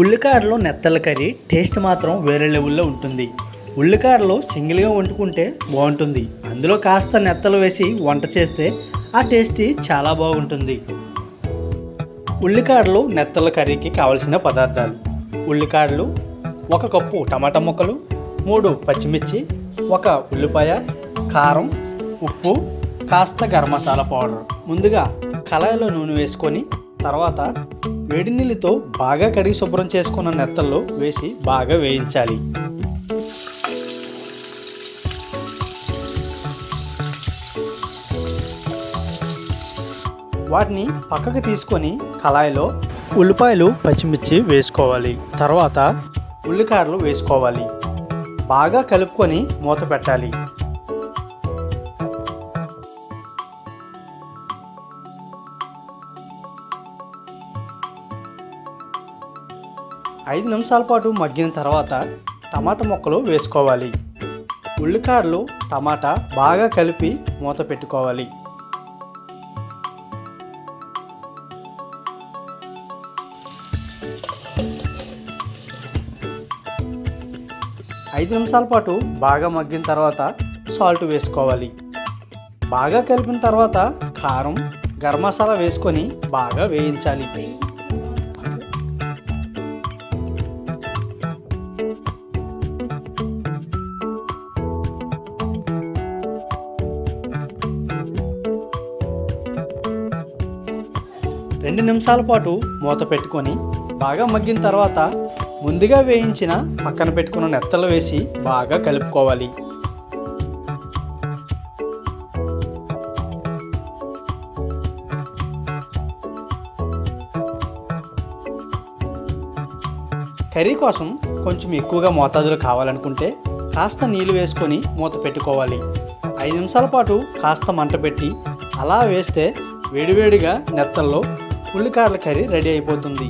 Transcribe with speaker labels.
Speaker 1: ఉల్లికాడలో నెత్తల curry taste మాత్రం వేరే లెవెల్లో ఉంటుంది. ఉల్లికాడలు సింగిల్గా వండుకుంటే బాగుంటుంది. అందులో కాస్త నెత్తలు వేసి వంట చేస్తే ఆ టేస్ట్ చాలా బాగుంటుంది. ఉల్లికాడలు నెత్తల కర్రీకి కావలసిన పదార్థాలు ఉల్లికాడలు ఒక కప్పు టమాటా ముక్కలు మూడు పచ్చిమిర్చి ఒక ఉల్లిపాయ కారం ఉప్పు కాస్త గరం మసాలా పౌడర్. ముందుగా కళాయిలో నూనె వేసుకొని తర్వాత వేడి నీళ్ళతో బాగా కడిగి శుభ్రం చేసుకున్న నెత్తల్లో వేసి బాగా వేయించాలి. వాటిని పక్కకు తీసుకొని కళాయిలో ఉల్లిపాయలు పచ్చిమిర్చి వేసుకోవాలి. తర్వాత ఉల్లికాడలు వేసుకోవాలి. బాగా కలుపుకొని మూత పెట్టాలి. ఐదు నిమిషాల పాటు మగ్గిన తర్వాత టమాటా ముక్కలు వేసుకోవాలి. ఉల్లికాడలు టమాటా బాగా కలిపి మూత పెట్టుకోవాలి. ఐదు నిమిషాల పాటు బాగా మగ్గిన తర్వాత సాల్ట్ వేసుకోవాలి. బాగా కలిపిన తర్వాత కారం గరం మసాలా వేసుకొని బాగా వేయించాలి. రెండు నిమిషాల పాటు మూత పెట్టుకొని బాగా మగ్గిన తర్వాత ముందుగా వేయించిన పక్కన పెట్టుకున్న నెత్తలు వేసి బాగా కలుపుకోవాలి. కర్రీ కోసం కొంచెం ఎక్కువగా మోతాదులు కావాలనుకుంటే కాస్త నీళ్ళు వేసుకొని మూత పెట్టుకోవాలి. ఐదు నిమిషాల పాటు కాస్త మంట పెట్టి అలా వేస్తే వేడివేడిగా నెత్తల్లో ఉల్లికాడల కర్రీ రెడీ అయిపోతుంది.